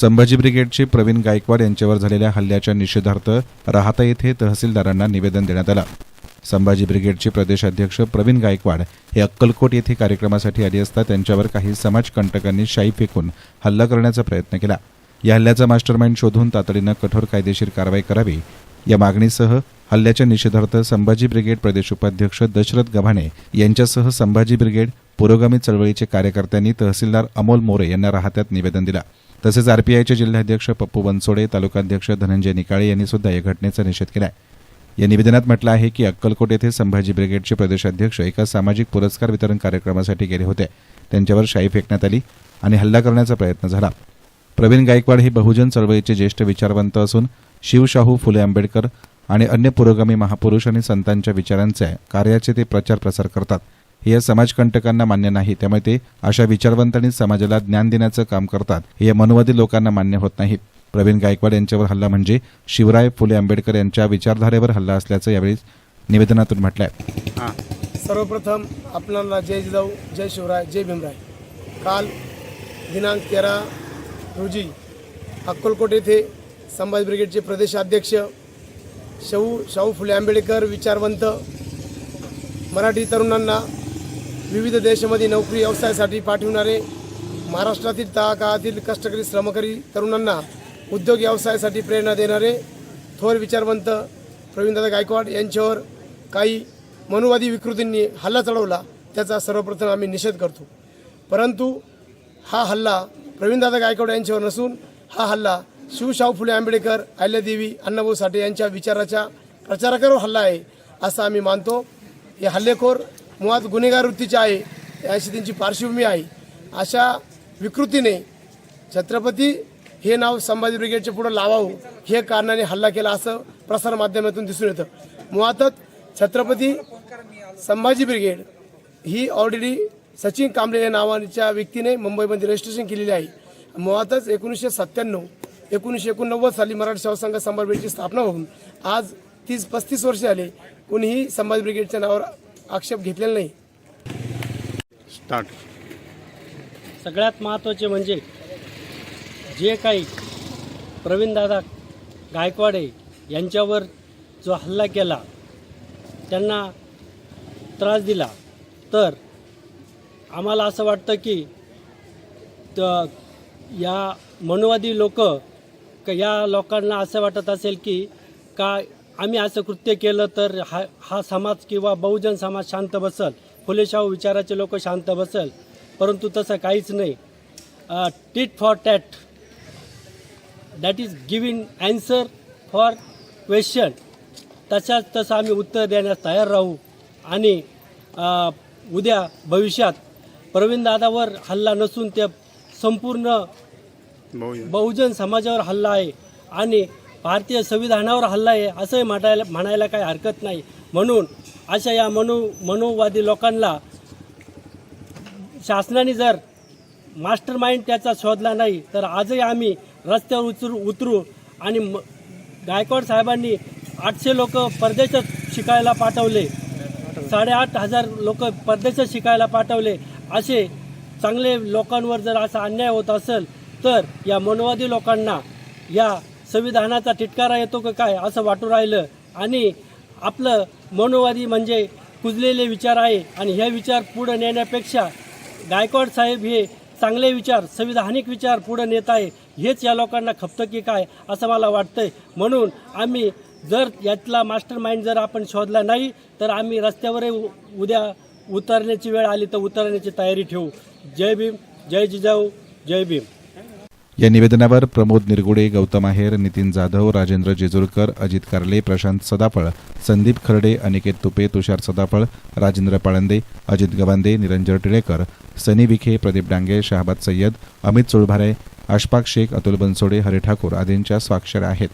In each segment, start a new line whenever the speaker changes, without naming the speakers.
संभाजी ब्रिगेडचे प्रवीण गायकवाड यांच्यावर झालेल्या हल्ल्याच्या निषेधार्थ राहता येथे तहसीलदारांना निवेदन देण्यात आलं. संभाजी ब्रिगेडचे प्रदेशाध्यक्ष प्रवीण गायकवाड हे अक्कलकोट येथे कार्यक्रमासाठी आले असता त्यांच्यावर काही समाजकंटकांनी शाई फेकून हल्ला करण्याचा प्रयत्न केला. या हल्ल्याचा मास्टरमाइंड शोधून तातडीनं कठोर कायदेशीर कारवाई करावी या मागणीसह हल्ल्याच्या निषेधार्थ संभाजी ब्रिगेड प्रदेश उपाध्यक्ष दशरथ गव्हाणे यांच्यासह संभाजी ब्रिगेड पुरोगामी चळवळीचे कार्यकर्त्यांनी तहसीलदार अमोल मोरे यांना राहत्यात निवेदन दिला. तसेच आरपीआयचे जिल्हाध्यक्ष पप्पू बनसोडे तालुकाध्यक्ष धनंजय निकाळे यांनी सुद्धा या घटनेचा निषेध केला आहे या निवेदनात म्हटलं आहे की अक्कलकोट येथे संभाजी ब्रिगेडचे प्रदेशाध्यक्ष एका सामाजिक पुरस्कार वितरण कार्यक्रमासाठी गेले होते. त्यांच्यावर शाई फेकण्यात आली आणि हल्ला करण्याचा प्रयत्न झाला. प्रवीण गायकवाड हे बहुजन चळवळीचे ज्येष्ठ विचारवंत असून शिवशाहू फुले आंबेडकर आणि अन्य पुरोगामी महापुरुष आणि संतांच्या विचारांचे कार्याचे ते प्रचार प्रसार करतात. हे या समाजकंटकांना मान्य नाही. त्यामुळे ते अशा विचारवंतांनी समाजाला ज्ञान देण्याचं काम करतात. हे या मनुवादी लोकांना मान्य होत नाही. प्रवीण गायकवाड यांच्यावर हल्ला म्हणजे शिवराय फुले आंबेडकर यांच्या विचारधारेवर हल्ला असल्याचं यावेळी निवेदनातून म्हटलं आहे
सर्वप्रथम आपल्याला जय जिजाऊ जय शिवराय जय भीमराय. काल दिनांक तेरा रोजी अक्कलकोट येथे संभाजी ब्रिगेडचे प्रदेशाध्यक्ष शाहू शाहू फुले आंबेडकर विचारवंत मराठी तरुणांना विविध देशामध्ये नोकरी व्यवसायासाठी पाठविणारे महाराष्ट्रातील तळागाळातील कष्टकरी श्रमकरी तरुणांना उद्योग व्यवसायासाठी प्रेरणा देणारे थोर विचारवंत प्रवीणदादा गायकवाड यांच्यावर काही मनुवादी विकृतींनी हल्ला चढवला त्याचा सर्वप्रथम आम्ही निषेध करतो. परंतु हा हल्ला प्रवीणदादा गायकवाड यांच्यावर नसून हा हल्ला शिवशाहू फुले आंबेडकर अहिल्यादेवी अण्णाभाऊ साठे यांच्या विचाराच्या प्रचारकावर हल्ला आहे असं आम्ही मानतो. हे हल्लेखोर मुळात गुन्हेगार वृत्तीची आहे अशी त्यांची पार्श्वभूमी आहे. अशा विकृतीने छत्रपती हे नाव संभाजी ब्रिगेडच्या पुढं लावावं हे कारणाने हल्ला केला असं प्रसारमाध्यमातून दिसून येतं. मुळातच छत्रपती संभाजी ब्रिगेड ही ऑलरेडी सचिन कांबळे या नावाच्या व्यक्तीने मुंबईमध्ये रजिस्ट्रेशन केलेली आहे. मुळातच एकोणीसशे सत्त्याण्णव एकोणीसशे एकोणनव्वद साली मराठी सेवा संघ संभाजी ब्रिगेडची स्थापना होऊन आज तीस पस्तीस वर्ष झाले कोणीही संभाजी ब्रिगेडच्या नावावर आक्षेप घेतलेला नाही.
स्टार्ट.
सगळ्यात महत्त्वाचे म्हणजे जे काही प्रवीणदादा गायकवाडे यांच्यावर जो हल्ला केला त्यांना त्रास दिला. तर आम्हाला असं वाटतं की त या मनुवादी लोक या लोकांना असं वाटत असेल की का आम्ही असं कृत्य केलं तर हा हा समाज किंवा बहुजन समाज शांत बसल फुलेशाहू विचाराचे लोक शांत बसल परंतु तसं काहीच नाही. Tit for tat that is giving answer for question तशाच तसं आम्ही उत्तर देण्यास तयार राहू. आणि उद्या भविष्यात प्रवीणदादावर हल्ला नसून ते संपूर्ण
बहुजन
समाजावर हल्ला आहे. आणि भारतीय संविधानावर हल्ला आहे असंही म्हणायला म्हणायला काही हरकत नाही. म्हणून अशा या मनो मनोवादी लोकांना शासनाने जर मास्टर माइंड त्याचा शोधला नाही तर आजही आम्ही रस्त्यावर उतरू उतरू आणि म गायकवाड साहेबांनी आठशे लोक परदेशात शिकायला पाठवले. साडेआठ हजार लोक परदेशात शिकायला पाठवले. असे चांगले लोकांवर जर असा अन्याय होत असेल तर या मनोवादी लोकांना या संविधानाचा ठिटकारा येतो का काय असं वाटू राहिलं? आणि आपलं मनोवादी म्हणजे कुजलेले विचार आहे आणि हे विचार पुढे नेण्यापेक्षा गायकवाड साहेब हे चांगले विचार संविधानिक विचार पुढे नेत आहे हेच या लोकांना खपतं की काय असं मला वाटतंय. म्हणून आम्ही जर यातला मास्टर माइंड जर आपण शोधला नाही तर आम्ही रस्त्यावरही उ- उद्या उतरण्याची वेळ आली तर उतरण्याची तयारी ठेवू. जय भीम जय जिजाऊ जय भीम.
या निवेदनावर प्रमोद निरगुडे गौतम आहेर नितीन जाधव राजेंद्र जेजुरकर अजित कारले प्रशांत सदाफळ संदीप खर्डे अनिकेत तुपे तुषार सदाफळ राजेंद्र पाळंदे अजित गवांदे निरंजन टिळेकर सनी विखे प्रदीप डांगे शहाबाद सय्यद अमित चुळभारे अशफाक शेख अतुल बनसोडे हरी ठाकूर आदींच्या स्वाक्षऱ्या आहेत.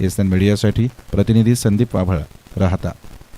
एस एन मीडियासाठी प्रतिनिधी संदीप वाभळ राहता.